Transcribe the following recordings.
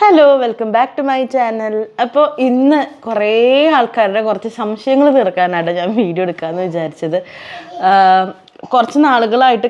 Hello welcome back to my channel അപ്പോൾ ഇന്ന് കുറേ ആൾക്കാരുടെ കുറച്ച് സംശയങ്ങൾ തീർക്കാനായിട്ട് ഞാൻ വീഡിയോ എടുക്കാമെന്ന് വിചാരിച്ചത്. കുറച്ച് നാളുകളായിട്ട്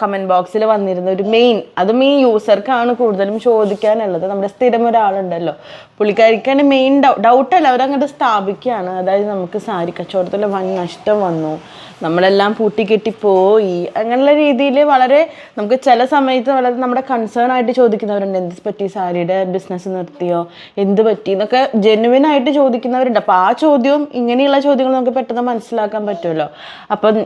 കമന്റ് ബോക്സിൽ വന്നിരുന്ന ഒരു മെയിൻ അതും ഈ യൂസർക്കാണ് കൂടുതലും ചോദിക്കാനുള്ളത്. നമ്മുടെ സ്ഥിരം ഒരാളുണ്ടല്ലോ. പുള്ളിക്കാരിക്കാണ് മെയിൻ ഡൗ ഡൗട്ടല്ല അവരങ്ങോട്ട് സ്ഥാപിക്കുകയാണ് അതായത് നമുക്ക് സാരി കച്ചവടത്തിൽ വൻ നഷ്ടം വന്നു. നമ്മളെല്ലാം പൂട്ടിക്കെട്ടി പോയി. അങ്ങനെയുള്ള രീതിയിൽ വളരെ നമുക്ക് ചില സമയത്ത് വളരെ നമ്മുടെ കൺസേൺ ആയിട്ട് ചോദിക്കുന്നവരുണ്ട്. എന്ത് പറ്റി സാരിയുടെ ബിസിനസ് നിർത്തിയോ? എന്ത് പറ്റി? എന്നൊക്കെ ജെനുവിൻ ആയിട്ട് ചോദിക്കുന്നവരുണ്ട്. അപ്പോൾ ആ ചോദ്യവും ഇങ്ങനെയുള്ള ചോദ്യങ്ങൾ നമുക്ക് പെട്ടെന്ന് മനസ്സിലാക്കാൻ പറ്റുമല്ലോ. അപ്പം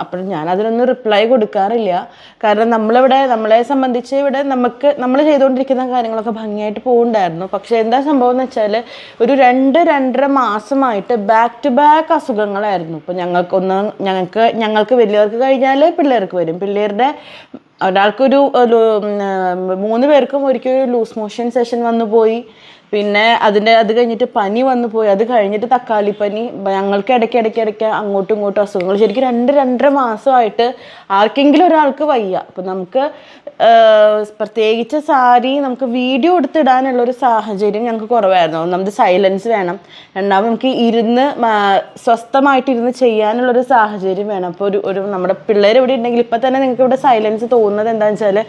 അപ്പം ഞാൻ അതിനൊന്നും റിപ്ലൈ കൊടുക്കാറില്ല. കാരണം നമ്മളിവിടെ നമ്മളെ സംബന്ധിച്ച് ഇവിടെ നമുക്ക് നമ്മൾ ചെയ്തുകൊണ്ടിരിക്കുന്ന കാര്യങ്ങളൊക്കെ ഭംഗിയായിട്ട് പോകുന്നുണ്ടായിരുന്നു പക്ഷേ എന്താ സംഭവം എന്ന് വെച്ചാൽ ഒരു രണ്ട് രണ്ടര മാസമായിട്ട് ബാക്ക് ടു ബാക്ക് അസുഖങ്ങളായിരുന്നു. ഇപ്പം ഞങ്ങൾക്ക് ഒന്ന് ഞങ്ങൾക്ക് ഞങ്ങൾക്ക് വലിയവർക്ക് കഴിഞ്ഞാൽ പിള്ളേർക്ക് വരും. പിള്ളേരുടെ ഒരാൾക്കൊരു മൂന്ന് പേർക്കും ഒരിക്കൽ ഒരു ലൂസ് മോഷൻ സെഷൻ വന്നു പോയി. പിന്നെ അതിന്റെ അത് കഴിഞ്ഞിട്ട് പനി വന്നു പോയി. അത് കഴിഞ്ഞിട്ട് തക്കാളി പനി ഞങ്ങൾക്ക് ഇടയ്ക്ക് ഇടയ്ക്ക് ഇടയ്ക്ക് അങ്ങോട്ടും ഇങ്ങോട്ടും അസുഖങ്ങൾ. ശരിക്കും രണ്ട് രണ്ടര മാസമായിട്ട് ആർക്കെങ്കിലും ഒരാൾക്ക് വയ്യ. അപ്പം നമുക്ക് പ്രത്യേകിച്ച് സാരി നമുക്ക് വീഡിയോ എടുത്തിടാനുള്ള ഒരു സാഹചര്യം ഞങ്ങൾക്ക് കുറവായിരുന്നു. ഒന്നാമത് സൈലൻസ് വേണം. രണ്ടാമത് നമുക്ക് ഇരുന്ന് സ്വസ്ഥമായിട്ട് ഇരുന്ന് ചെയ്യാനുള്ളൊരു സാഹചര്യം വേണം. അപ്പോൾ ഒരു ഒരു നമ്മുടെ പിള്ളേർ ഇവിടെ ഉണ്ടെങ്കിൽ ഇപ്പം തന്നെ നിങ്ങൾക്ക് ഇവിടെ സൈലൻസ് തോന്നുന്നത് എന്താണെന്ന് വെച്ചാൽ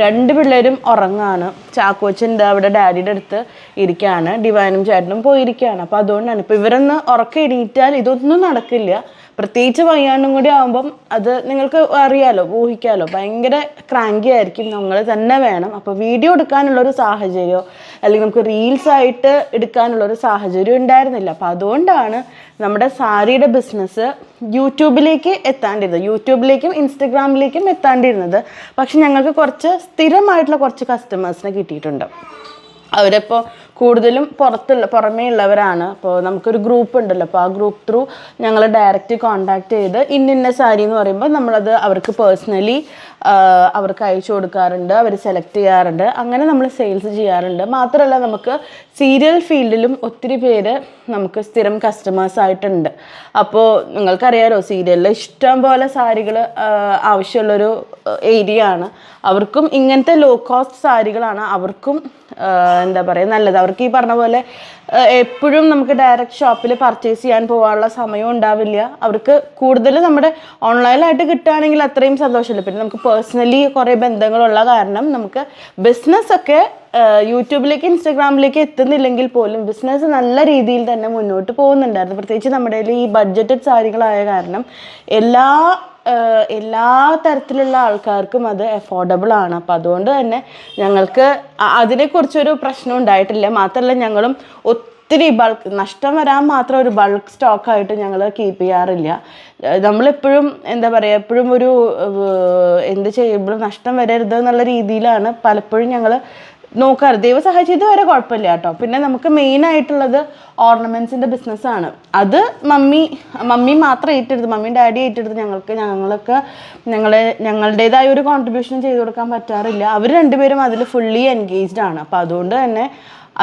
രണ്ട് പിള്ളേരും ഉറങ്ങാണ്. ചാക്കോച്ചന്റെ അവിടെ ഡാഡിയുടെ അടുത്ത് ഇരിക്കുകയാണ് ഡിവൈനും ചേട്ടനും പോയിരിക്കുകയാണ് അപ്പോൾ അതുകൊണ്ടാണ്. ഇപ്പോൾ ഇവരൊന്ന് ഉറക്കം എണീറ്റാൽ ഇതൊന്നും നടക്കില്ല. പ്രത്യേകിച്ച് വയ്യാണ്ടും കൂടി ആകുമ്പം അത് നിങ്ങൾക്ക് അറിയാലോ ഊഹിക്കാലോ. ഭയങ്കര ക്രാങ്കി ആയിരിക്കും നമ്മൾ തന്നെ വേണം. അപ്പോൾ വീഡിയോ എടുക്കാനുള്ളൊരു സാഹചര്യമോ അല്ലെങ്കിൽ നമുക്ക് റീൽസ് ആയിട്ട് എടുക്കാനുള്ളൊരു സാഹചര്യം ഉണ്ടായിരുന്നില്ല. അപ്പോൾ അതുകൊണ്ടാണ് നമ്മുടെ സാരിയുടെ ബിസിനസ് യൂട്യൂബിലേക്ക് എത്താണ്ടിരുന്നത്. യൂട്യൂബിലേക്കും ഇൻസ്റ്റഗ്രാമിലേക്കും എത്താണ്ടിരുന്നത്. പക്ഷെ ഞങ്ങൾക്ക് കുറച്ച് സ്ഥിരമായിട്ടുള്ള കുറച്ച് കസ്റ്റമേഴ്സിനെ കിട്ടിയിട്ടുണ്ട്. അവരിപ്പോൾ കൂടുതലും പുറത്തുള്ള പുറമേ ഉള്ളവരാണ്. അപ്പോൾ നമുക്കൊരു ഗ്രൂപ്പ് ഉണ്ടല്ലോ. അപ്പോൾ ആ ഗ്രൂപ്പ് ത്രൂ ഞങ്ങൾ ഡയറക്റ്റ് കോണ്ടാക്ട് ചെയ്ത് ഇന്ന ഇന്ന സാരി എന്ന് പറയുമ്പോൾ നമ്മളത് അവർക്ക് പേഴ്സണലി അവർക്ക് അയച്ചു കൊടുക്കാറുണ്ട് അവർ സെലക്ട് ചെയ്യാറുണ്ട്. അങ്ങനെ നമ്മൾ സെയിൽസ് ചെയ്യാറുണ്ട്. മാത്രമല്ല നമുക്ക് സീരിയൽ ഫീൽഡിലും ഒത്തിരി പേര് നമുക്ക് സ്ഥിരം കസ്റ്റമേഴ്സ് ആയിട്ടുണ്ട്. അപ്പോൾ നിങ്ങൾക്കറിയാലോ സീരിയലിൽ ഇഷ്ടം പോലെ സാരികൾ ആവശ്യമുള്ളൊരു ഏരിയ ആണ് അവർക്കും ഇങ്ങനത്തെ ലോ കോസ്റ്റ് സാരികളാണ് അവർക്കും എന്താ പറയുക നല്ലത്. അവർക്ക് ഈ പറഞ്ഞ പോലെ എപ്പോഴും നമുക്ക് ഡയറക്റ്റ് ഷോപ്പിൽ പർച്ചേസ് ചെയ്യാൻ പോകാനുള്ള സമയം ഉണ്ടാവില്ല. അവർക്ക് കൂടുതൽ നമ്മുടെ ഓൺലൈനായിട്ട് കിട്ടുകയാണെങ്കിൽ അത്രയും സന്തോഷമില്ല. പിന്നെ നമുക്ക് പേഴ്സണലി കുറേ ബന്ധങ്ങളുള്ള കാരണം നമുക്ക് ബിസിനസ്സൊക്കെ യൂട്യൂബിലേക്ക് ഇൻസ്റ്റാഗ്രാമിലേക്ക് എത്തുന്നില്ലെങ്കിൽ പോലും ബിസിനസ് നല്ല രീതിയിൽ തന്നെ മുന്നോട്ട് പോകുന്നുണ്ടായിരുന്നു. പ്രത്യേകിച്ച് നമ്മുടെ ഈ ബഡ്ജറ്റഡ് സാരികളായ കാരണം എല്ലാ എല്ലാ തരത്തിലുള്ള ആൾക്കാർക്കും അത് അഫോർഡബിൾ ആണ്. അപ്പം അതുകൊണ്ട് തന്നെ ഞങ്ങൾക്ക് അതിനെക്കുറിച്ചൊരു പ്രശ്നം ഉണ്ടായിട്ടില്ല. മാത്രമല്ല ഞങ്ങളും ഒത്തിരി ബൾക്ക് നഷ്ടം വരാൻ മാത്രം ഒരു ബൾക്ക് സ്റ്റോക്കായിട്ട് ഞങ്ങൾ കീപ്പ് ചെയ്യാറില്ല. നമ്മളെപ്പോഴും എന്താ പറയുക എപ്പോഴും ഒരു എന്ത് ചെയ്യുമ്പോഴും നഷ്ടം വരരുത് എന്നുള്ള രീതിയിലാണ് പലപ്പോഴും ഞങ്ങൾ നോക്കാറ്. ദൈവം സഹായിച്ച് ഇതുവരെ കുഴപ്പമില്ല കേട്ടോ. പിന്നെ നമുക്ക് മെയിൻ ആയിട്ടുള്ളത് ഓർണമെന്റ്സിന്റെ ബിസിനസ്സാണ് അത് മമ്മി മമ്മി മാത്രം ഏറ്റെടുത്ത് മമ്മിയും ഡാഡി ഏറ്റെടുത്ത് ഞങ്ങൾക്ക് ഞങ്ങളൊക്കെ ഞങ്ങളെ ഞങ്ങളുടേതായ ഒരു കോൺട്രിബ്യൂഷൻ ചെയ്തു കൊടുക്കാൻ പറ്റാറില്ല. അവർ രണ്ടുപേരും അതിൽ ഫുള്ളി എൻഗേജ്ഡ് ആണ്. അപ്പോൾ അതുകൊണ്ട് തന്നെ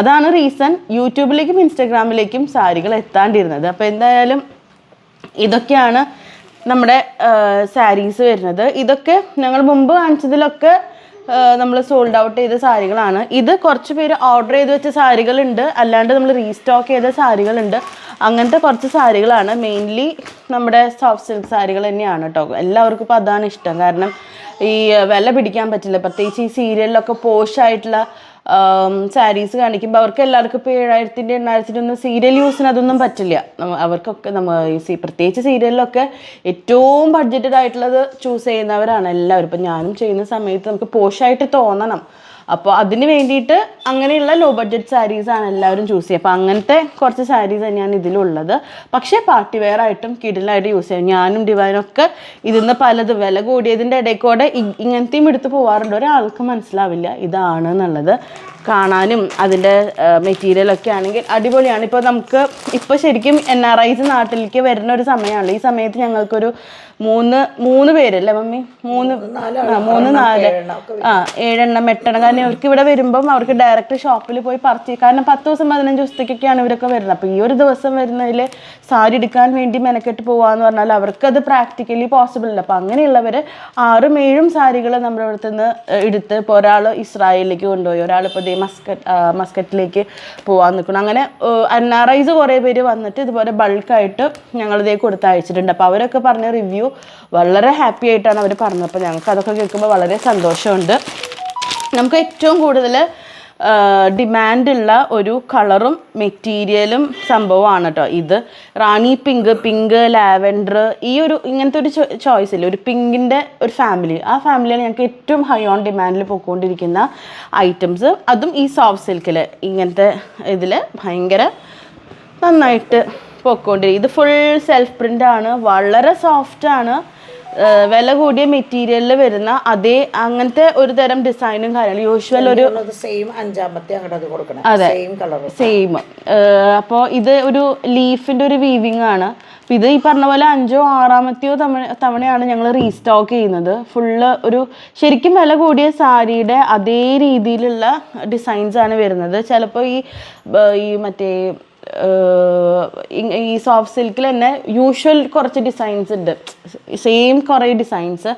അതാണ് റീസൺ യൂട്യൂബിലേക്കും ഇൻസ്റ്റാഗ്രാമിലേക്കും സാരികൾ എത്താണ്ടിരുന്നത്. അപ്പോൾ എന്തായാലും ഇതൊക്കെയാണ് നമ്മുടെ സാരീസ് വരുന്നത്. ഇതൊക്കെ ഞങ്ങൾ മുമ്പ് കാണിച്ചതിലൊക്കെ നമ്മൾ സോൾഡ് ഔട്ട് ചെയ്ത സാരികളാണ്. ഇത് കുറച്ച് പേര് ഓർഡർ ചെയ്ത് വെച്ച സാരികളുണ്ട്. അല്ലാണ്ട് നമ്മൾ റീസ്റ്റോക്ക് ചെയ്ത സാരികളുണ്ട്. അങ്ങനത്തെ കുറച്ച് സാരികളാണ്. മെയിൻലി നമ്മുടെ സോഫ്റ്റ് സിൽക്ക് സാരികൾ തന്നെയാണ് കേട്ടോ എല്ലാവർക്കും ഇപ്പോൾ അതാണ് ഇഷ്ടം. കാരണം ഈ വില പിടിക്കാൻ പറ്റില്ല. പ്രത്യേകിച്ച് ഈ സീരിയലിലൊക്കെ പോഷായിട്ടുള്ള സാരീസ് കാണിക്കുമ്പോൾ അവർക്ക് എല്ലാവർക്കും ഇപ്പോൾ ഏഴായിരത്തിന്റെ എണ്ണായിരത്തിന്റെ ഒന്നും സീരിയൽ യൂസിന് അതൊന്നും പറ്റില്ല. അവർക്കൊക്കെ നമ്മൾ പ്രത്യേകിച്ച് സീരിയലിലൊക്കെ ഏറ്റവും ബഡ്ജറ്റഡ് ആയിട്ടുള്ളത് ചൂസ് ചെയ്യുന്നവരാണ് എല്ലാവരും. ഇപ്പം ഞാനും ചെയ്യുന്ന സമയത്ത് നമുക്ക് പോഷായിട്ട് തോന്നണം. അപ്പോൾ അതിന് വേണ്ടിയിട്ട് അങ്ങനെയുള്ള ലോ ബഡ്ജറ്റ് സാരീസ് ആണ് എല്ലാവരും ചൂസ് ചെയ്യുക. അപ്പോൾ അങ്ങനത്തെ കുറച്ച് സാരീസ് തന്നെയാണ് ഇതിലുള്ളത്. പക്ഷേ പാർട്ടി വെയർ ആയിട്ടും കിടിലായിട്ട് യൂസ് ചെയ്യും. ഞാനും ഡിവൈനും ഒക്കെ ഇതിന്ന് പലത് വില കൂടിയതിന്റെ ഇടയിൽ കൂടെ ഇങ്ങനത്തെയും എടുത്ത് പോകാറുണ്ട് ഒരാൾക്ക് മനസ്സിലാവില്ല ഇതാണ് എന്നുള്ളത് കാണാനും അതിന്റെ മെറ്റീരിയലൊക്കെ ആണെങ്കിൽ അടിപൊളിയാണ്. ഇപ്പോൾ നമുക്ക് ഇപ്പോൾ ശരിക്കും എൻ ആർ ഐസ് നാട്ടിലേക്ക് വരുന്ന ഒരു സമയമാണ്. ഈ സമയത്ത് ഞങ്ങൾക്കൊരു മൂന്ന് മൂന്ന് പേരല്ലേ മമ്മി? മൂന്ന് ആ, മൂന്ന് നാല്. ആ ഏഴെണ്ണം എട്ടെണ്ണം. കാരണം ഇവർക്ക് ഇവിടെ വരുമ്പം അവർക്ക് ഡയറക്റ്റ് ഷോപ്പിൽ പോയി പർച്ചേസ് കാരണം പത്ത് ദിവസം പതിനഞ്ച് ദിവസത്തേക്കൊക്കെയാണ് ഇവരൊക്കെ വരുന്നത്. അപ്പോൾ ഈ ഒരു ദിവസം വരുന്നതിൽ സാരി എടുക്കാൻ വേണ്ടി മെനക്കെട്ട് പോകാമെന്ന് പറഞ്ഞാൽ അവർക്കത് പ്രാക്ടിക്കലി പോസിബിൾ അല്ല. അപ്പോൾ അങ്ങനെയുള്ളവർ ആറും ഏഴും സാരികൾ നമ്മുടെ അടുത്ത് നിന്ന് എടുത്ത് ഇപ്പോൾ ഒരാൾ ഇസ്രായേലിലേക്ക് കൊണ്ടുപോയി. ഒരാൾ ഇപ്പോൾ മസ്കറ്റ് മസ്കറ്റിലേക്ക് പോകാൻ നിൽക്കണം അങ്ങനെ എൻ ആർ ഐസ് കുറേ പേര് വന്നിട്ട് ഇതുപോലെ ബൾക്കായിട്ട് ഞങ്ങളിതേ കൊടുത്ത് അയച്ചിട്ടുണ്ട് അപ്പോൾ അവരൊക്കെ പറഞ്ഞ റിവ്യൂ വളരെ ഹാപ്പി ആയിട്ടാണ് അവർ പറഞ്ഞത്. അപ്പോൾ ഞങ്ങൾക്ക് അതൊക്കെ കേൾക്കുമ്പോൾ വളരെ സന്തോഷമുണ്ട്. നമുക്ക് ഏറ്റവും കൂടുതൽ ഡിമാൻഡുള്ള ഒരു കളറും മെറ്റീരിയലും സംഭവമാണ് കേട്ടോ ഇത്. റാണി പിങ്ക് പിങ്ക് ലാവൻഡർ ഈ ഒരു ഇങ്ങനത്തെ ഒരു ചോയ്സ് ഇല്ല? ഒരു പിങ്കിന്റെ ഒരു ഫാമിലി ആ ഫാമിലിയാണ് ഞങ്ങൾക്ക് ഏറ്റവും ഹൈ ഓൺ ഡിമാൻഡിൽ പോയിക്കൊണ്ടിരിക്കുന്ന ഐറ്റംസ് അതും ഈ സോഫ്റ്റ് സിൽക്കിൽ ഇങ്ങനത്തെ ഇതിൽ ഭയങ്കര നന്നായിട്ട് പൊക്കോണ്ടിരിക്കും ഇത് ഫുൾ സെൽഫ് പ്രിന്റ് ആണ്. വളരെ സോഫ്റ്റ് ആണ്. വില കൂടിയ മെറ്റീരിയലിൽ വരുന്ന അതേ അങ്ങനത്തെ ഒരു തരം ഡിസൈനും കാര്യങ്ങളും. യൂഷ്വൽ ഒരു സെയിം അഞ്ചാമത്തെ അങ്ങോട്ട് അത് കൊടുക്കണം. അതെ. സെയിം അപ്പോൾ ഇത് ഒരു ലീഫിന്റെ ഒരു വീവിംഗ് ആണ്. ഇത് ഈ പറഞ്ഞ പോലെ അഞ്ചോ ആറാമത്തെയോ തവണ തവണയാണ് ഞങ്ങൾ റീസ്റ്റോക്ക് ചെയ്യുന്നത്. ഫുള്ള് ഒരു ശരിക്കും വില കൂടിയ സാരിയുടെ അതേ രീതിയിലുള്ള ഡിസൈൻസ് ആണ് വരുന്നത്. ചിലപ്പോൾ ഈ ഈ മറ്റേ ഈ സോഫ്റ്റ് സിൽക്കിൽ തന്നെ യൂഷ്വൽ കുറച്ച് ഡിസൈൻസ് ഉണ്ട്. സെയിം കുറേ ഡിസൈൻസ്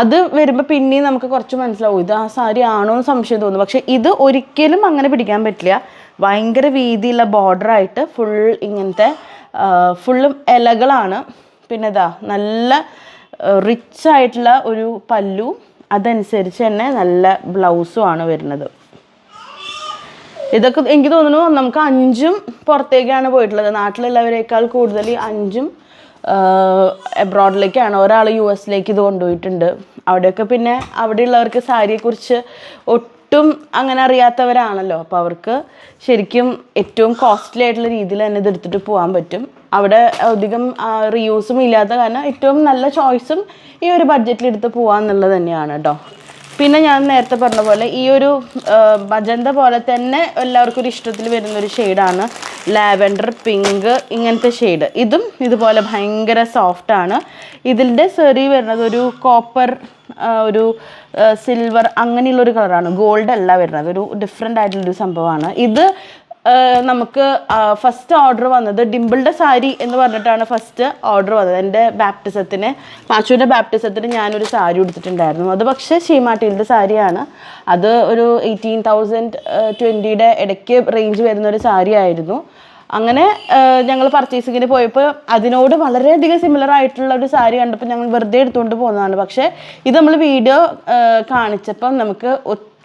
അത് വരുമ്പോൾ പിന്നെയും നമുക്ക് കുറച്ച് മനസ്സിലാവും ഇത് ആ സാരി ആണോ എന്ന് സംശയം തോന്നും. പക്ഷേ ഇത് ഒരിക്കലും അങ്ങനെ പിടിക്കാൻ പറ്റില്ല. ഭയങ്കര വീതിയുള്ള ബോർഡർ ആയിട്ട് ഫുൾ ഇങ്ങനത്തെ ഫുള്ളും ഇലകളാണ്. പിന്നെ ഇതാ നല്ല റിച്ച് ആയിട്ടുള്ള ഒരു പല്ലു. അതനുസരിച്ച് തന്നെ നല്ല ബ്ലൗസും ആണ് വരുന്നത്. ഇതൊക്കെ എനിക്ക് തോന്നുന്നു നമുക്ക് അഞ്ചും പുറത്തേക്കാണ് പോയിട്ടുള്ളത്. നാട്ടിലുള്ളവരെക്കാൾ കൂടുതൽ അഞ്ചും എബ്രോഡിലേക്കാണ് ഒരാൾ യു എസിലേക്ക് ഇത് കൊണ്ടുപോയിട്ടുണ്ട്. അവിടെയൊക്കെ പിന്നെ അവിടെയുള്ളവർക്ക് സാരിയെക്കുറിച്ച് ഒട്ടും അങ്ങനെ അറിയാത്തവരാണല്ലോ. അപ്പോൾ അവർക്ക് ശരിക്കും ഏറ്റവും കോസ്റ്റ്ലി ആയിട്ടുള്ള രീതിയിൽ തന്നെ ഇത് എടുത്തിട്ട് പോകാൻ പറ്റും. അവിടെ അധികം റീയൂസും ഇല്ലാത്ത കാരണം ഏറ്റവും നല്ല ചോയ്സും ഈ ഒരു ബഡ്ജറ്റിൽ എടുത്ത് പോകാന്നുള്ളത് തന്നെയാണ് കേട്ടോ പിന്നെ ഞാൻ നേരത്തെ പറഞ്ഞ പോലെ ഈ ഒരു മജന്ത പോലെ തന്നെ എല്ലാവർക്കും ഒരു ഇഷ്ടത്തിൽ വരുന്ന ഒരു ഷെയ്ഡാണ് ലാവെൻഡർ പിങ്ക് ഇങ്ങനത്തെ ഷെയ്ഡ് ഇതും ഇതുപോലെ ഭയങ്കര സോഫ്റ്റാണ് ഇതിന്റെ സെറി വരുന്നത് ഒരു കോപ്പർ ഒരു സിൽവർ അങ്ങനെയുള്ളൊരു കളറാണ് ഗോൾഡ് അല്ല വരുന്നത്. ഒരു ഡിഫറെന്റ് ആയിട്ടുള്ളൊരു സംഭവമാണ്. ഇത് നമുക്ക് ഫസ്റ്റ് ഓർഡർ വന്നത് ഡിമ്പിളുടെ സാരി എന്ന് പറഞ്ഞിട്ടാണ് ഫസ്റ്റ് ഓർഡർ വന്നത്. എന്റെ ബാപ്റ്റിസത്തിന് പാച്ചുവിന്റെ ബാപ്റ്റിസത്തിന് ഞാനൊരു സാരി ഉടുത്തിട്ടുണ്ടായിരുന്നു. അത് പക്ഷേ ഷീമാട്ടീലിന്റെ സാരിയാണ്. അത് ഒരു എയ്റ്റീൻ തൗസൻഡ് ട്വന്റിയുടെ ഇടയ്ക്ക് റേഞ്ച് വരുന്ന ഒരു സാരി ആയിരുന്നു അങ്ങനെ ഞങ്ങൾ പർച്ചേസിങ്ങിന് പോയപ്പോൾ അതിനോട് വളരെയധികം സിമിലർ ആയിട്ടുള്ള ഒരു സാരി കണ്ടപ്പോൾ ഞങ്ങൾ വെറുതെ എടുത്തുകൊണ്ട് പോകുന്നതാണ് പക്ഷേ ഇത് നമ്മൾ വീഡിയോ കാണിച്ചപ്പം നമുക്ക്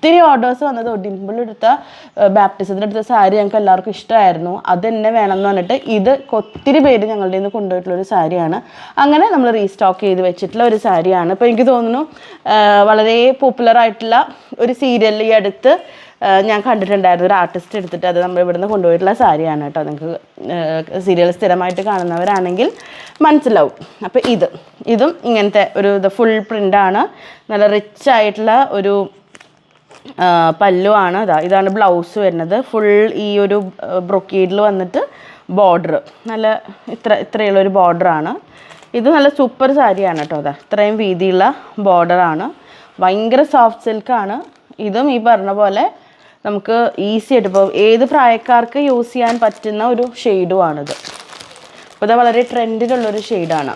ഒത്തിരി ഓർഡേഴ്സ് വന്നത് ഒടിമ്പിളെടുത്ത എടുത്ത ബാപ്റ്റിസത്തിന് എടുത്ത സാരി ഞങ്ങൾക്ക് എല്ലാവർക്കും ഇഷ്ടമായിരുന്നു. അത് തന്നെ വേണം എന്ന് പറഞ്ഞിട്ട് ഇത് ഒത്തിരി പേര് ഞങ്ങളുടെ നിന്ന് കൊണ്ടുപോയിട്ടുള്ള ഒരു സാരിയാണ്. അങ്ങനെ നമ്മൾ റീസ്റ്റോക്ക് ചെയ്ത് വെച്ചിട്ടുള്ള ഒരു സാരിയാണ്. ഇപ്പോൾ എനിക്ക് തോന്നുന്നു വളരെ പോപ്പുലർ ആയിട്ടുള്ള ഒരു സീരിയൽ ഈ അടുത്ത് ഞാൻ കണ്ടിട്ടുണ്ടായിരുന്നു. ഒരു ആർട്ടിസ്റ്റ് എടുത്തിട്ട് അത് നമ്മൾ ഇവിടുന്ന് കൊണ്ടുപോയിട്ടുള്ള സാരിയാണ് കേട്ടോ. നിങ്ങൾക്ക് സീരിയൽ സ്ഥിരമായിട്ട് കാണുന്നവരാണെങ്കിൽ മനസ്സിലാവും. അപ്പോൾ ഇത് ഇതും ഇങ്ങനത്തെ ഒരു ഇത് ഫുൾ പ്രിന്റാണ് നല്ല റിച്ച് ആയിട്ടുള്ള ഒരു പല്ലുവാണ് അതാ ഇതാണ് ബ്ലൗസ് വരുന്നത്. ഫുൾ ഈ ഒരു ബ്രൊക്കീഡിൽ വന്നിട്ട് ബോർഡർ നല്ല ഇത്ര ഇത്രയുള്ള ഒരു ബോർഡറാണ് ഇത് നല്ല സൂപ്പർ സാരിയാണ് കേട്ടോ അതാ. ഇത്രയും വീതിയുള്ള ബോർഡറാണ് ഭയങ്കര സോഫ്റ്റ് സിൽക്കാണ് ഇതും ഈ പറഞ്ഞ പോലെ നമുക്ക് ഈസി ആയിട്ട് ഇപ്പോൾ ഏത് പ്രായക്കാർക്ക് യൂസ് ചെയ്യാൻ പറ്റുന്ന ഒരു ഷെയ്ഡുമാണിത് അപ്പോൾ ഇത് വളരെ ട്രെൻഡിലുള്ളൊരു ഷെയ്ഡാണ്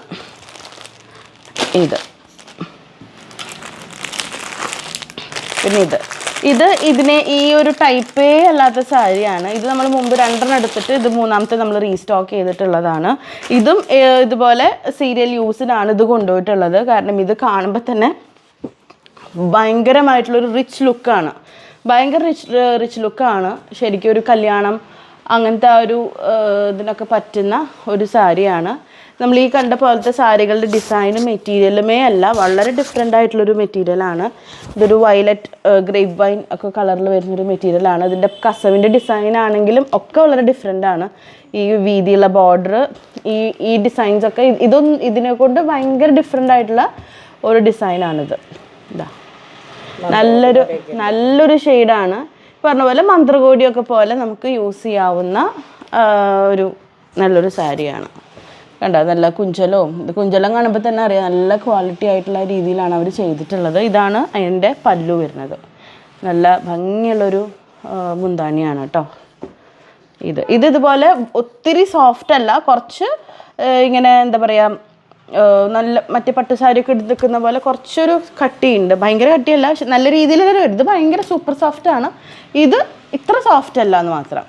ഇത്. പിന്നെ ഇത്. ഇത് ഇതിനെ ഈ ഒരു ടൈപ്പേ അല്ലാത്ത സാരിയാണ്. ഇത് നമ്മൾ മുമ്പ് രണ്ടെണ്ണം എടുത്തിട്ട് ഇത് മൂന്നാമത്തെ നമ്മൾ റീസ്റ്റോക്ക് ചെയ്തിട്ടുള്ളതാണ്. ഇതും ഇതുപോലെ സീരിയൽ യൂസിനാണ് ഇത് കൊണ്ടുപോയിട്ടുള്ളത്. കാരണം ഇത് കാണുമ്പോൾ തന്നെ ഭയങ്കരമായിട്ടുള്ളൊരു റിച്ച് ലുക്കാണ് ഭയങ്കര റിച്ച് റിച്ച് ലുക്കാണ് ശരിക്കും ഒരു കല്യാണം അങ്ങനത്തെ ആ ഒരു ഇതിനൊക്കെ പറ്റുന്ന ഒരു സാരിയാണ്. നമ്മൾ ഈ കണ്ട പോലത്തെ സാരികളുടെ ഡിസൈനും മെറ്റീരിയലുമേ അല്ല വളരെ ഡിഫറെന്റ് ആയിട്ടുള്ളൊരു മെറ്റീരിയലാണ് ഇതൊരു വയലറ്റ് ഗ്രേപ്പ് വൈൻ ഒക്കെ കളറിൽ വരുന്നൊരു മെറ്റീരിയലാണ് ഇതിന്റെ കസവിന്റെ ഡിസൈൻ ആണെങ്കിലും ഒക്കെ വളരെ ഡിഫറെന്റ് ആണ്. ഈ വീതിയുള്ള ബോർഡർ ഈ ഈ ഡിസൈൻസ് ഒക്കെ ഇത് ഇതൊന്നും ഇതിനെ കൊണ്ട് ഭയങ്കര ഡിഫറെന്റ് ആയിട്ടുള്ള ഒരു ഡിസൈനാണിത് ഇതാ. നല്ലൊരു നല്ലൊരു ഷെയ്ഡാണ് പറഞ്ഞ പോലെ മന്ത്രകോടിയൊക്കെ പോലെ നമുക്ക് യൂസ് ചെയ്യാവുന്ന ഒരു നല്ലൊരു സാരിയാണ്. കണ്ട? നല്ല കുഞ്ചലവും. ഇത് കുഞ്ചലം കാണുമ്പോൾ തന്നെ അറിയാം നല്ല ക്വാളിറ്റി ആയിട്ടുള്ള രീതിയിലാണ് അവർ ചെയ്തിട്ടുള്ളത്. ഇതാണ് അതിന്റെ പല്ലു വരുന്നത്. നല്ല ഭംഗിയുള്ളൊരു മുന്താണിയാണ് കേട്ടോ. ഇത്. ഇത് ഇതുപോലെ ഒത്തിരി സോഫ്റ്റ് അല്ല. കുറച്ച് ഇങ്ങനെ എന്താ പറയുക നല്ല മറ്റേ പട്ടുസാരിയൊക്കെ എടുത്തിരിക്കുന്ന പോലെ കുറച്ചൊരു കട്ടിയുണ്ട്. ഭയങ്കര കട്ടിയല്ല പക്ഷെ നല്ല രീതിയിൽ ഇത് ഭയങ്കര സൂപ്പർ സോഫ്റ്റ് ആണ്. ഇത് ഇത്ര സോഫ്റ്റ് അല്ല എന്ന് മാത്രം.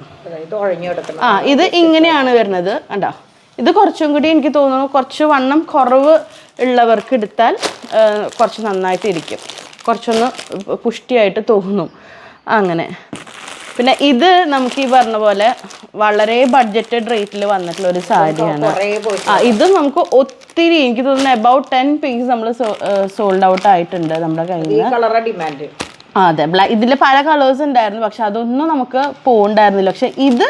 ആ ഇത് ഇങ്ങനെയാണ് വരുന്നത്. കണ്ടോ? ഇത് കുറച്ചും കൂടി എനിക്ക് തോന്നുന്നു കുറച്ച് വണ്ണം കുറവ് ഉള്ളവർക്ക് എടുത്താൽ കുറച്ച് നന്നായിട്ട് ഇരിക്കും. കുറച്ചൊന്ന് പുഷ്ടിയായിട്ട് തോന്നും. അങ്ങനെ. പിന്നെ ഇത് നമുക്ക് ഈ പറഞ്ഞ പോലെ വളരെ ബഡ്ജറ്റഡ് റേറ്റിൽ വന്നിട്ടുള്ള ഒരു സാരിയാണ്. ആ ഇത് നമുക്ക് ഒത്തിരി എനിക്ക് തോന്നുന്നു അബൌട്ട് ടെൻ പീസ് നമ്മൾ സോൾഡ് ഔട്ട് ആയിട്ടുണ്ട് നമ്മുടെ കയ്യിൽ ഡിമാൻഡ് ആ അതെ. ബ്ലാക്ക് ഇതിൽ പല കളേഴ്സ് ഉണ്ടായിരുന്നു പക്ഷെ അതൊന്നും നമുക്ക് പോകണ്ടായിരുന്നില്ല പക്ഷെ ഇത്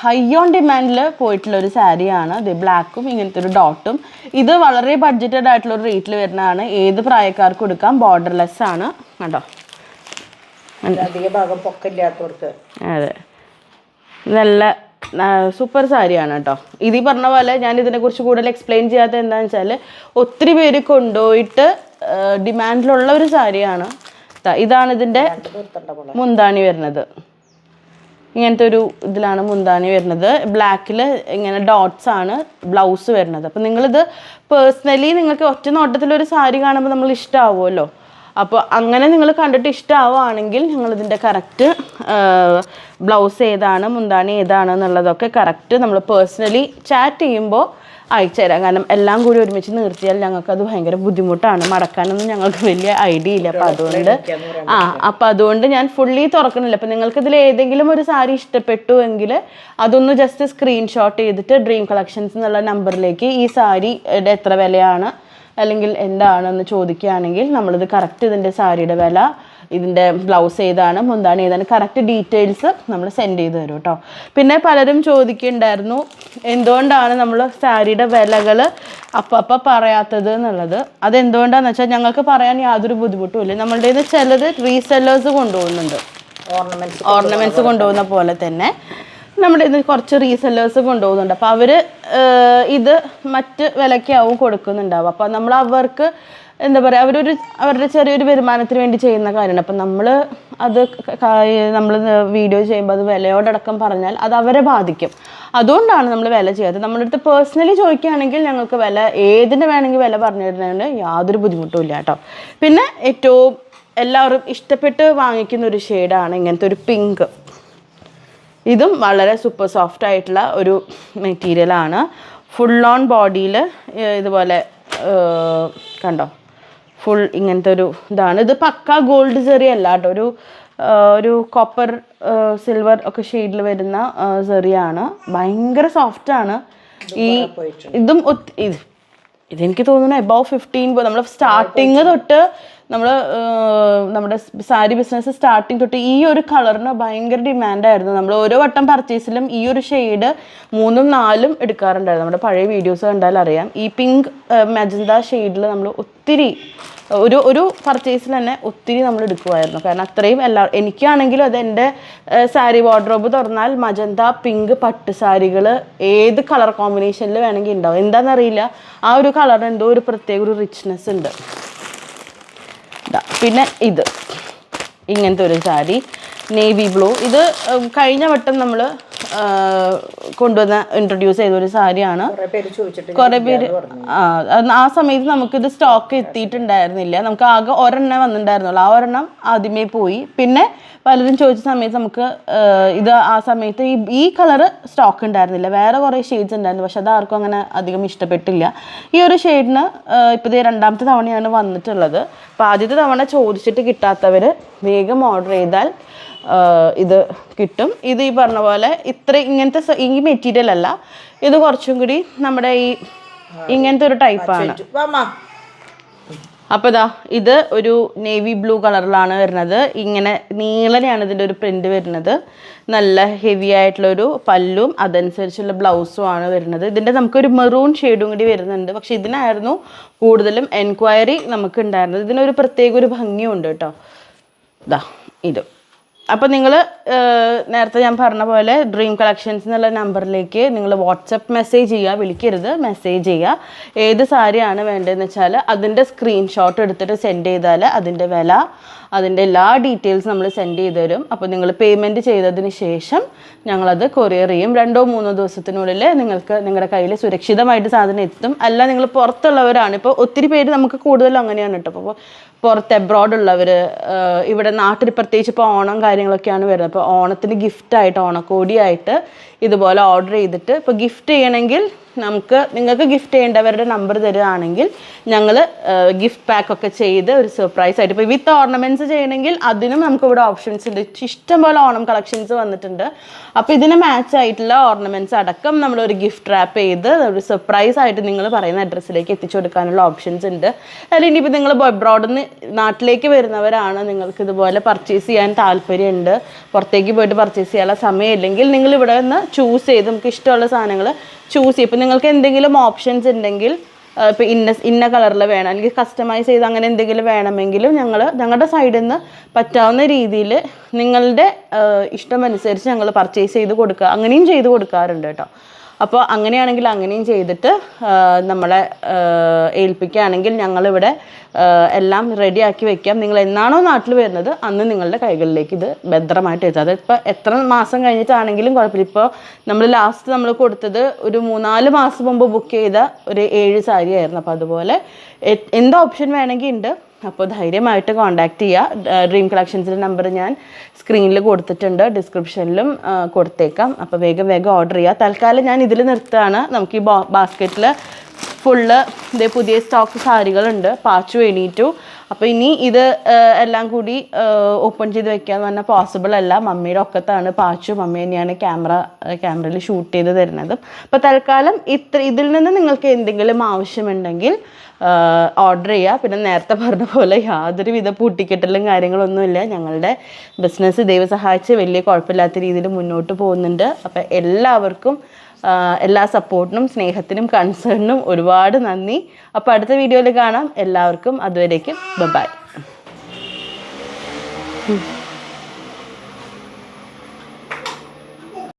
ഹൈ ഓൺ ഡിമാൻഡിൽ പോയിട്ടുള്ള ഒരു സാരിയാണ്. ഇത് ബ്ലാക്കും ഇങ്ങനത്തെ ഒരു ഡോട്ടും ഇത് വളരെ ബഡ്ജറ്റഡ് ആയിട്ടുള്ള ഒരു റേറ്റിൽ വരുന്നതാണ്. ഏത് പ്രായക്കാർക്കും എടുക്കാം ബോർഡർലെസ് ആണ്. കണ്ടോ? അധിക ഭാഗം പൊക്കില്ലാത്തവർക്ക് അതെ. നല്ല സൂപ്പർ സാരിയാണ് കേട്ടോ. ഇത് പറഞ്ഞ പോലെ ഞാൻ ഇതിനെക്കുറിച്ച് കൂടുതൽ എക്സ്പ്ലെയിൻ ചെയ്യാത്ത എന്താണെന്ന് വെച്ചാൽ ഒത്തിരി പേര് കൊണ്ടുപോയിട്ട് ഡിമാൻഡിലുള്ള ഒരു സാരിയാണ്. ഇതാണ് ഇതിന്റെ മുന്താണി വരുന്നത്. ഇങ്ങനത്തെ ഒരു ഇതിലാണ് മുന്താണി വരുന്നത്. ബ്ലാക്കിൽ ഇങ്ങനെ ഡോട്ട്സ് ആണ് ബ്ലൗസ് വരുന്നത്. അപ്പം നിങ്ങളിത് പേഴ്സണലി നിങ്ങൾക്ക് ഒറ്റ നോട്ടത്തിൽ ഒരു സാരി കാണുമ്പോൾ നമ്മൾ ഇഷ്ടമാവുമല്ലോ അപ്പോൾ അങ്ങനെ നിങ്ങൾ കണ്ടിട്ട് ഇഷ്ടമാവുകയാണെങ്കിൽ ഞങ്ങളിതിന്റെ കറക്റ്റ് ബ്ലൗസ് ഏതാണ് മുന്താണി ഏതാണ് എന്നുള്ളതൊക്കെ കറക്റ്റ് നമ്മൾ പേഴ്സണലി ചാറ്റ് ചെയ്യുമ്പോൾ അയച്ചു തരാം. കാരണം എല്ലാം കൂടി ഒരുമിച്ച് നിർത്തിയാൽ ഞങ്ങൾക്ക് അത് ഭയങ്കര ബുദ്ധിമുട്ടാണ്. മടക്കാനൊന്നും ഞങ്ങൾക്ക് വലിയ ഐഡിയ ഇല്ല. അപ്പം അതുകൊണ്ട് ആ അപ്പം അതുകൊണ്ട് ഞാൻ ഫുള്ളി തുറക്കണില്ല അപ്പം നിങ്ങൾക്ക് ഇതിൽ ഏതെങ്കിലും ഒരു സാരി ഇഷ്ടപ്പെട്ടു എങ്കിൽ അതൊന്ന് ജസ്റ്റ് സ്ക്രീൻഷോട്ട് ചെയ്തിട്ട് ഡ്രീം കളക്ഷൻസ് എന്നുള്ള നമ്പറിലേക്ക് ഈ സാരിയുടെ എത്ര വിലയാണ് അല്ലെങ്കിൽ എന്താണെന്ന് ചോദിക്കുകയാണെങ്കിൽ നമ്മളിത് കറക്റ്റ് ഇതിന്റെ സാരിയുടെ വില ഇതിന്റെ ബ്ലൗസ് ഏതാണ് മുന്താണ് ഏതാണ് കറക്റ്റ് ഡീറ്റെയിൽസ് നമ്മൾ സെൻഡ് ചെയ്ത് തരും കേട്ടോ. പിന്നെ പലരും ചോദിക്കുന്നുണ്ടായിരുന്നു എന്തുകൊണ്ടാണ് നമ്മൾ സാരിയുടെ വിലകൾ അപ്പം പറയാത്തത് എന്നുള്ളത്? അതെന്തുകൊണ്ടാണെന്ന് വെച്ചാൽ ഞങ്ങൾക്ക് പറയാൻ യാതൊരു ബുദ്ധിമുട്ടും ഇല്ല. നമ്മളുടെ ചിലത് റീസെല്ലേഴ്സ് കൊണ്ടുപോകുന്നുണ്ട്. ഓർണമെന്റ്സ് ഓർണമെന്റ്സ് കൊണ്ടുപോകുന്ന പോലെ തന്നെ. നമ്മുടെ ഇത് കുറച്ച് റീസെല്ലേഴ്സ് കൊണ്ടുപോകുന്നുണ്ട്. അപ്പോൾ അവർ ഇത് മറ്റ് വിലയ്ക്കാവും കൊടുക്കുന്നുണ്ടാവും അപ്പോൾ നമ്മൾ അവർക്ക് എന്താ പറയുക അവരൊരു അവരുടെ ചെറിയൊരു വരുമാനത്തിന് വേണ്ടി ചെയ്യുന്ന കാര്യമാണ്. അപ്പം നമ്മൾ അത് നമ്മൾ വീഡിയോ ചെയ്യുമ്പോൾ അത് വിലയോടക്കം പറഞ്ഞാൽ അത് അവരെ ബാധിക്കും. അതുകൊണ്ടാണ് നമ്മൾ വില ചെയ്യാത്തത് നമ്മുടെ പേഴ്സണലി ചോദിക്കുകയാണെങ്കിൽ ഞങ്ങൾക്ക് വില ഏതിന് വേണമെങ്കിൽ വില പറഞ്ഞു തരുന്നതുകൊണ്ട് യാതൊരു ബുദ്ധിമുട്ടും ഇല്ല കേട്ടോ. പിന്നെ ഏറ്റവും എല്ലാവരും ഇഷ്ടപ്പെട്ട് വാങ്ങിക്കുന്ന ഒരു ഷെയ്ഡാണ് ഇങ്ങനത്തെ ഒരു പിങ്ക് ഇതും വളരെ സൂപ്പർ സോഫ്റ്റ് ആയിട്ടുള്ള ഒരു മെറ്റീരിയലാണ് ഫുൾ ഓൺ ബോഡിയിൽ ഇതുപോലെ കണ്ടോ? ഫുൾ ഇങ്ങനത്തെ ഒരു ഇതാണ്. ഇത് പക്ക ഗോൾഡ് സെറി അല്ല കേട്ടോ. ഒരു ഒരു കോപ്പർ സിൽവർ ഒക്കെ ഷെയ്ഡിൽ വരുന്ന സെറിയാണ് ഭയങ്കര സോഫ്റ്റ് ആണ്. ഈ ഇതും ഇത് ഇതെനിക്ക് തോന്നുന്നു എബവ് ഫിഫ്റ്റീൻ നമ്മൾ സ്റ്റാർട്ടിങ് തൊട്ട് നമ്മൾ നമ്മുടെ സാരി ബിസിനസ് സ്റ്റാർട്ടിങ് തൊട്ട് ഈ ഒരു കളറിന് ഭയങ്കര ഡിമാൻഡായിരുന്നു നമ്മൾ ഓരോ വട്ടം പർച്ചേസിലും ഈ ഒരു ഷെയ്ഡ് മൂന്നും നാലും എടുക്കാറുണ്ടായിരുന്നു. നമ്മുടെ പഴയ വീഡിയോസ് കണ്ടാൽ അറിയാം. ഈ പിങ്ക് മജന്ത ഷെയ്ഡിൽ നമ്മൾ ഒത്തിരി ഒരു ഒരു പർച്ചേസിൽ തന്നെ ഒത്തിരി നമ്മൾ എടുക്കുമായിരുന്നു കാരണം അത്രയും എല്ലാ എനിക്കാണെങ്കിലും അത് എന്റെ സാരി വാർഡ്രോബ് തുറന്നാൽ മജന്ത പിങ്ക് പട്ട് സാരികൾ ഏത് കളർ കോമ്പിനേഷനിൽ വേണമെങ്കിൽ ഉണ്ടാവും. എന്താണെന്നറിയില്ല. ആ ഒരു കളറിന് എന്തോ ഒരു പ്രത്യേക ഒരു റിച്ച്നെസ് ഉണ്ട്. പിന്നെ ഇത്. ഇങ്ങനത്തെ ഒരു സാരി നേവി ബ്ലൂ ഇത് കഴിഞ്ഞ വട്ടം നമ്മൾ കൊണ്ടുവന്ന ഇൻട്രൊഡ്യൂസ് ചെയ്ത ഒരു സാരിയാണ്. കുറെ പേര് ആ സമയത്ത് നമുക്കിത് സ്റ്റോക്ക് എത്തിയിട്ടുണ്ടായിരുന്നില്ല. നമുക്ക് ആകെ ഒരെണ്ണം വന്നിട്ടുണ്ടായിരുന്നുള്ളൂ. ആ ഒരെണ്ണം ആദ്യമേ പോയി. പിന്നെ പലരും ചോദിച്ച സമയത്ത് നമുക്ക് ഇത് ആ സമയത്ത് ഈ ഈ കളറ് സ്റ്റോക്ക് ഉണ്ടായിരുന്നില്ല. വേറെ കുറേ ഷെയ്ഡ്സ് ഉണ്ടായിരുന്നു. പക്ഷെ അത് ആർക്കും അങ്ങനെ അധികം ഇഷ്ടപ്പെട്ടില്ല. ഈ ഒരു ഷെയ്ഡിന് ഇപ്പോൾ ഇത് രണ്ടാമത്തെ തവണയാണ് വന്നിട്ടുള്ളത്. അപ്പോൾ ആദ്യത്തെ തവണ ചോദിച്ചിട്ട് കിട്ടാത്തവർ വേഗം ഓർഡർ ചെയ്താൽ ഇത് കിട്ടും. ഇത് ഈ പറഞ്ഞ പോലെ ഇത്ര ഇങ്ങനത്തെ ഈ മെറ്റീരിയൽ അല്ല. ഇത് കുറച്ചും കൂടി നമ്മുടെ ഈ ഇങ്ങനത്തെ ഒരു ടൈപ്പാണ് അപ്പോൾ ഇതാ ഇത് ഒരു നേവി ബ്ലൂ കളറിലാണ് വരുന്നത്. ഇങ്ങനെ നീളനെയാണ് ഇതിന്റെ ഒരു പ്രിന്റ് വരുന്നത്. നല്ല ഹെവി ആയിട്ടുള്ളൊരു പല്ലും അതനുസരിച്ചുള്ള ബ്ലൗസും ആണ് വരുന്നത്. ഇതിന്റെ നമുക്കൊരു മെറൂൺ ഷെയ്ഡും കൂടി വരുന്നുണ്ട്. പക്ഷെ ഇതിനായിരുന്നു കൂടുതലും എൻക്വയറി നമുക്ക് ഉണ്ടായിരുന്നത്. ഇതിനൊരു പ്രത്യേക ഒരു ഭംഗിയുണ്ട് കേട്ടോ. ഇതാ ഇത്. അപ്പോൾ നിങ്ങൾ നേരത്തെ ഞാൻ പറഞ്ഞ പോലെ ഡ്രീം കളക്ഷൻസ് എന്നുള്ള നമ്പറിലേക്ക് നിങ്ങൾ വാട്സപ്പ് മെസ്സേജ് ചെയ്യുക വിളിക്കരുത് മെസ്സേജ് ചെയ്യുക. ഏത് സാരിയാണ് വേണ്ടതെന്ന് വെച്ചാൽ അതിന്റെ സ്ക്രീൻഷോട്ട് എടുത്തിട്ട് സെൻഡ് ചെയ്താൽ അതിന്റെ വില അതിന്റെ എല്ലാ ഡീറ്റെയിൽസ് നമ്മൾ സെൻഡ് ചെയ്ത് തരും. അപ്പോൾ നിങ്ങൾ പേയ്മെന്റ് ചെയ്തതിന് ശേഷം ഞങ്ങളത് കൊറിയർ ചെയ്യും. രണ്ടോ മൂന്നോ ദിവസത്തിനുള്ളിൽ നിങ്ങൾക്ക് നിങ്ങളുടെ കയ്യിൽ സുരക്ഷിതമായിട്ട് സാധനം എത്തും. അല്ല നിങ്ങൾ പുറത്തുള്ളവരാണ്. ഇപ്പോൾ ഒത്തിരി പേര് നമുക്ക് കൂടുതലും അങ്ങനെയാണ് കേട്ടോ. അപ്പോൾ പുറത്ത് എബ്രോഡ് ഉള്ളവർ ഇവിടെ നാട്ടിൽ പ്രത്യേകിച്ച് ഇപ്പോൾ ഓണം കാര്യങ്ങളൊക്കെയാണ് വരുന്നത്. അപ്പോൾ ഓണത്തിന് ഗിഫ്റ്റായിട്ട് ഓണക്കോടിയായിട്ട് ഇതുപോലെ ഓർഡർ ചെയ്തിട്ട് ഇപ്പോൾ ഗിഫ്റ്റ് ചെയ്യണമെങ്കിൽ നമുക്ക് നിങ്ങൾക്ക് ഗിഫ്റ്റ് ചെയ്യേണ്ടവരുടെ നമ്പർ തരുകയാണെങ്കിൽ ഞങ്ങൾ ഗിഫ്റ്റ് പാക്ക് ഒക്കെ ചെയ്ത് ഒരു സർപ്രൈസ് ആയിട്ട് ഇപ്പോൾ വിത്ത് ഓർണമെന്റ്സ് ചെയ്യണമെങ്കിൽ അതിനും നമുക്ക് ഇവിടെ ഓപ്ഷൻസ് ഉണ്ട്. ഇഷ്ടം പോലെ ഓണം കളക്ഷൻസ് വന്നിട്ടുണ്ട്. അപ്പോൾ ഇതിന് മാച്ച് ആയിട്ടുള്ള ഓർണമെന്റ്സ് അടക്കം നമ്മൾ ഒരു ഗിഫ്റ്റ് റാപ്പ് ചെയ്ത് ഒരു സർപ്രൈസ് ആയിട്ട് നിങ്ങൾ പറയുന്ന അഡ്രസ്സിലേക്ക് എത്തിച്ചു കൊടുക്കാനുള്ള ഓപ്ഷൻസ് ഉണ്ട്. അതിൽ ഇനിയിപ്പോൾ നിങ്ങൾ അബ്രോഡിൽ നിന്ന് നാട്ടിലേക്ക് വരുന്നവരാണ് നിങ്ങൾക്ക് ഇതുപോലെ പർച്ചേസ് ചെയ്യാൻ താല്പര്യമുണ്ട്. പുറത്തേക്ക് പോയിട്ട് പർച്ചേസ് ചെയ്യാനുള്ള സമയമില്ലെങ്കിൽ നിങ്ങൾ ഇവിടെ നിന്ന് ചൂസ് ചെയ്ത് നമുക്ക് ഇഷ്ടമുള്ള സാധനങ്ങൾ ചൂസ് ചെയ്യും ഇപ്പം നിങ്ങൾക്ക് എന്തെങ്കിലും ഓപ്ഷൻസ് ഉണ്ടെങ്കിൽ ഇപ്പോൾ ഇന്ന ഇന്ന കളറിൽ വേണം. അല്ലെങ്കിൽ കസ്റ്റമൈസ് ചെയ്ത് അങ്ങനെ എന്തെങ്കിലും വേണമെങ്കിലും ഞങ്ങൾ ഞങ്ങളുടെ സൈഡിൽ നിന്ന് പറ്റാവുന്ന രീതിയിൽ നിങ്ങളുടെ ഇഷ്ടമനുസരിച്ച് ഞങ്ങൾ പർച്ചേസ് ചെയ്ത് കൊടുക്കുക. അങ്ങനെയും ചെയ്ത് കൊടുക്കാറുണ്ട് കേട്ടോ. അപ്പോൾ അങ്ങനെയാണെങ്കിൽ അങ്ങനെയും ചെയ്തിട്ട് നമ്മളെ ഏൽപ്പിക്കുകയാണെങ്കിൽ ഞങ്ങളിവിടെ എല്ലാം റെഡിയാക്കി വെക്കാം. നിങ്ങൾ എന്നാണോ നാട്ടിൽ വരുന്നത് അന്ന് നിങ്ങളുടെ കൈകളിലേക്ക് ഇത് ഭദ്രമായിട്ട് എത്തും ഇപ്പോൾ എത്ര മാസം കഴിഞ്ഞിട്ടാണെങ്കിലും കുഴപ്പമില്ല. ഇപ്പോൾ നമ്മൾ ലാസ്റ്റ് നമ്മൾ കൊടുത്തത് ഒരു മൂന്നാൽ മാസം മുമ്പ് ബുക്ക് ചെയ്ത ഒരു ഏഴ് സാരി ആയിരുന്നു അപ്പോൾ അതുപോലെ എന്ത് ഓപ്ഷൻ വേണമെങ്കിൽ ഉണ്ട്. അപ്പോൾ ധൈര്യമായിട്ട് കോണ്ടാക്ട് ചെയ്യുക ഡ്രീം കളക്ഷൻസിന്റെ നമ്പർ ഞാൻ സ്ക്രീനിൽ കൊടുത്തിട്ടുണ്ട്. ഡിസ്ക്രിപ്ഷനിലും കൊടുത്തേക്കാം. അപ്പോൾ വേഗം വേഗം ഓർഡർ ചെയ്യുക തൽക്കാലം ഞാൻ ഇതിൽ നിർത്തുകയാണ്. നമുക്ക് ഈ ബാസ്ക്കറ്റിൽ ഫുള്ള് ഇതേ പുതിയ സ്റ്റോക്ക് സാരികളുണ്ട്. പാച്ചു എണീറ്റു. അപ്പോൾ ഇനി ഇത് എല്ലാം കൂടി ഓപ്പൺ ചെയ്ത് വെക്കാന്ന് പറഞ്ഞാൽ പോസിബിൾ അല്ല. മമ്മിയുടെ ഒക്കത്താണ് പാച്ചു. മമ്മി തന്നെയാണ് ക്യാമറ ക്യാമറയിൽ ഷൂട്ട് ചെയ്ത് തരുന്നത്. അപ്പോൾ തൽക്കാലം ഇത്ര ഇതിൽ നിന്ന് നിങ്ങൾക്ക് എന്തെങ്കിലും ആവശ്യമുണ്ടെങ്കിൽ ഓർഡർ ചെയ്യുക പിന്നെ നേരത്തെ പറഞ്ഞ പോലെ യാതൊരു വിധ പൂട്ടിക്കെട്ടലും കാര്യങ്ങളൊന്നുമില്ല. ഞങ്ങളുടെ ബിസിനസ് ദൈവം സഹായിച്ച് വലിയ കുഴപ്പമില്ലാത്ത രീതിയിൽ മുന്നോട്ട് പോകുന്നുണ്ട്. അപ്പോൾ എല്ലാവർക്കും എല്ലാ സപ്പോർട്ടിനും സ്നേഹത്തിനും കൺസേണിനും ഒരുപാട് നന്ദി. അപ്പോൾ അടുത്ത വീഡിയോയിൽ കാണാം. എല്ലാവർക്കും അതുവരേക്കും. ബൈ